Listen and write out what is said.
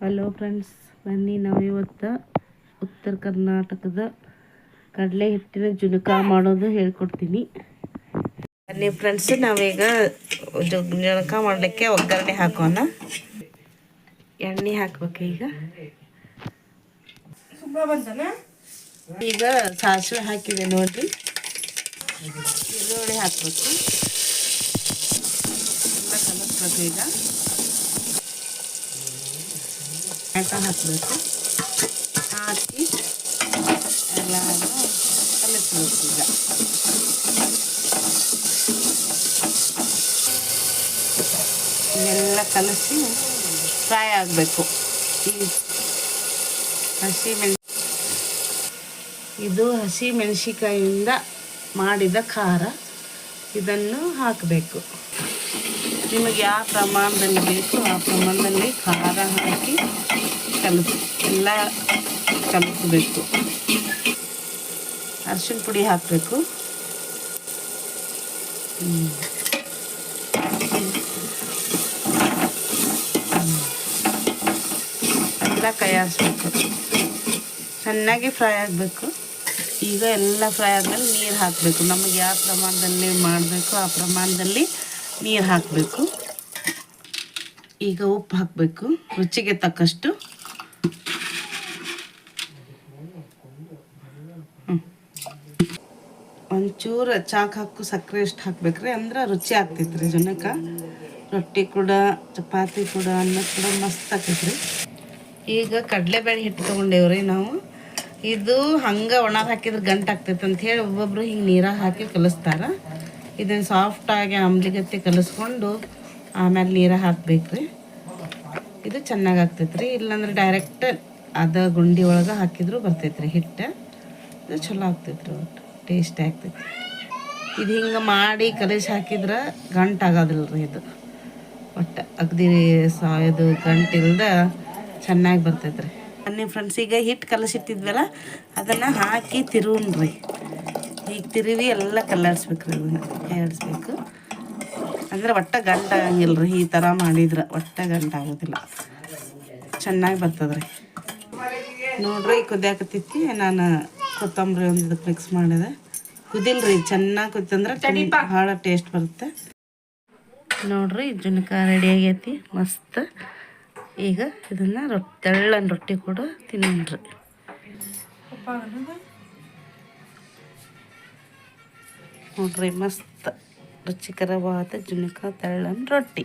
Hello friends ಬನ್ನಿ ನಾವು ಇವತ್ತು ಉತ್ತರ ಕರ್ನಾಟಕದ ಕಡಲೆ ಹಿಟ್ಟಿನ ಜುನಕ ಮಾಡೋದು ಹೇಳ್ಕೊಡ್ತೀನಿ. ಬನ್ನಿ ಫ್ರೆಂಡ್ಸ್ ನಾವೀಗ ಜುನಕ ಮಾಡಲಿಕ್ಕೆ ಒಗ್ಗರಣೆ ಹಾಕೋಣ. ಎಣ್ಣೆ ಹಾಕ್ಬೇಕು ಈಗ. ಈಗ ಸಾಸಿವೆ ಹಾಕಿದೆ ನೋಡಿ. ಈರುಳ್ಳಿ ಹಾಕ್ಬೇಕು. ತುಂಬ ಕಲಿಸ್ಬೇಕು ಈಗ. ಹಾಕಬೇಕು ಹಾಕಿ ಎಲ್ಲನೂ ಕಲಿಸ್ಬೇಕು ಈಗ. ಎಲ್ಲ ಕಲಸಿ ಫ್ರೈ ಆಗಬೇಕು. ಈ ಹಸಿ ಮೆಣ್ ಇದು ಹಸಿ ಮೆಣಸಿಕಾಯಿಂದ ಮಾಡಿದ ಖಾರ. ಇದನ್ನು ಹಾಕಬೇಕು. ನಿಮಗೆ ಯಾವ ಪ್ರಮಾಣದಲ್ಲಿ ಬೇಕು ಆ ಪ್ರಮಾಣದಲ್ಲಿ ಖಾರ ಹಾಕಿ ಕಲಸಿ, ಎಲ್ಲ ಕಲಸಬೇಕು. ಅರ್ಶಿನ ಪುಡಿ ಹಾಕಬೇಕು. ಎಲ್ಲ ಕೈ ಆಡಿಸ್ಬೇಕು ಚೆನ್ನಾಗಿ ಫ್ರೈ ಆಗಬೇಕು. ಈಗ ಎಲ್ಲ ಫ್ರೈ ಆದಮೇಲೆ ನೀರು ಹಾಕಬೇಕು. ನಮಗೆ ಯಾವ ಪ್ರಮಾಣದಲ್ಲಿ ಮಾಡಬೇಕು ಆ ಪ್ರಮಾಣದಲ್ಲಿ ನೀರು ಹಾಕಬೇಕು. ಈಗ ಉಪ್ಪು ಹಾಕಬೇಕು. ರುಚಿಗೆ ತಕ್ಕಷ್ಟು. ಒಂಚೂರು ಚಾಕ್ ಹಾಕು, ಸಕ್ಕರೆ ಎಷ್ಟು ಹಾಕ್ಬೇಕ್ರಿ. ಅಂದ್ರೆ ರುಚಿ ಆಗ್ತೈತ್ರಿ ಜನಕ್ಕೆ ರೊಟ್ಟಿ ಕೂಡ, ಚಪಾತಿ ಕೂಡ, ಅನ್ನ ಕೂಡ ಮಸ್ತ್ ಆಗ್ತೈತ್ರಿ. ಈಗ ಕಡಲೆಬೇಳೆ ಹಿಟ್ಟು ತೊಗೊಂಡೇವ್ರಿ ನಾವು. ಇದು ಹಂಗೆ ಒಣದ ಹಾಕಿದ್ರೆ ಗಂಟು ಆಗ್ತೈತೆ ಅಂತ ಹೇಳಿ ಒಬ್ಬೊಬ್ರು ಹಿಂಗೆ ನೀರಾಗ ಹಾಕಿ ಕಲಿಸ್ತಾರ. ಇದನ್ನು ಸಾಫ್ಟಾಗಿ ಆಮ್ಲಿಗತ್ತೆ ಕಲಿಸ್ಕೊಂಡು ಆಮೇಲೆ ನೀರು ಹಾಕಬೇಕು ರೀ ಇದು ಚೆನ್ನಾಗಿ ಆಗ್ತೈತೆ ರೀ ಇಲ್ಲಾಂದ್ರೆ ಡೈರೆಕ್ಟ್ ಅದ ಗುಂಡಿ ಒಳಗೆ ಹಾಕಿದ್ರು ರೀ ಹಿಟ್ಟು. ಇದು ಚಲೋ ರೀ ಒಟ್ಟು ಟೇಸ್ಟಿ ಆಗ್ತೈತಿ ಇದು ಹಿಂಗೆ ಮಾಡಿ ಕಲಿಸಿ ಹಾಕಿದ್ರೆ ಗಂಟು ಆಗೋದಿಲ್ಲ ರೀ ಇದು. ಒಟ್ಟು ಅಗದಿ ಸಾ ಇದು ಗಂಟಿಲ್ದ ಚೆನ್ನಾಗಿ ಬರ್ತೈತೆ ರೀ ಫ್ರೆಂಡ್ಸ್ ಈಗ ಹಿಟ್ಟು ಕಲಸಿಟ್ಟಿದ್ವಲ್ಲ, ಅದನ್ನು ಹಾಕಿ ತಿರುವ್ರಿ ಈಗ ತಿರುವಿ ಎಲ್ಲ ಕಲ್ಲಾಡ್ಸ್ಬೇಕ್ರಿ ಅದನ್ನು ಕಲ್ಲಾಡಿಸ್ಬೇಕು ಅಂದ್ರೆ ಒಟ್ಟ ಗಂಟ ಆಗಂಗಿಲ್ಲ ರೀ ಈ ಥರ ಮಾಡಿದ್ರೆ ಒಟ್ಟ ಗಂಟ ಆಗೋದಿಲ್ಲ. ಚೆನ್ನಾಗಿ ಬರ್ತದ್ರಿ. ನೋಡ್ರಿ ಕುದಿಯಾಕತ್ತೈತಿ ನಾನು ಕೊತ್ತಂಬರಿ ಒಂದು ಇದಕ್ಕೆ ಮಿಕ್ಸ್ ಮಾಡಿದೆ. ಕುದಿಲ್ರಿ ಚೆನ್ನಾಗಿ ಕುದಂದ್ರೆ ಭಾಳ ಟೇಸ್ಟ್ ಬರುತ್ತೆ. ನೋಡ್ರಿ ಜುನಕ ರೆಡಿ ಆಗೈತಿ ಮಸ್ತ್. ಈಗ ಇದನ್ನು ರೊಟ್ಟಿ ತೆಳ್ಳನ ರೊಟ್ಟಿ ಕೂಡ ತಿನ್ನೋಣ್ರಿ ನೋಡ್ರಿ ಮಸ್ತ್ ರುಚಿಕರವಾದ ಜುನಕ ತೆಳ್ಳನ ರೊಟ್ಟಿ.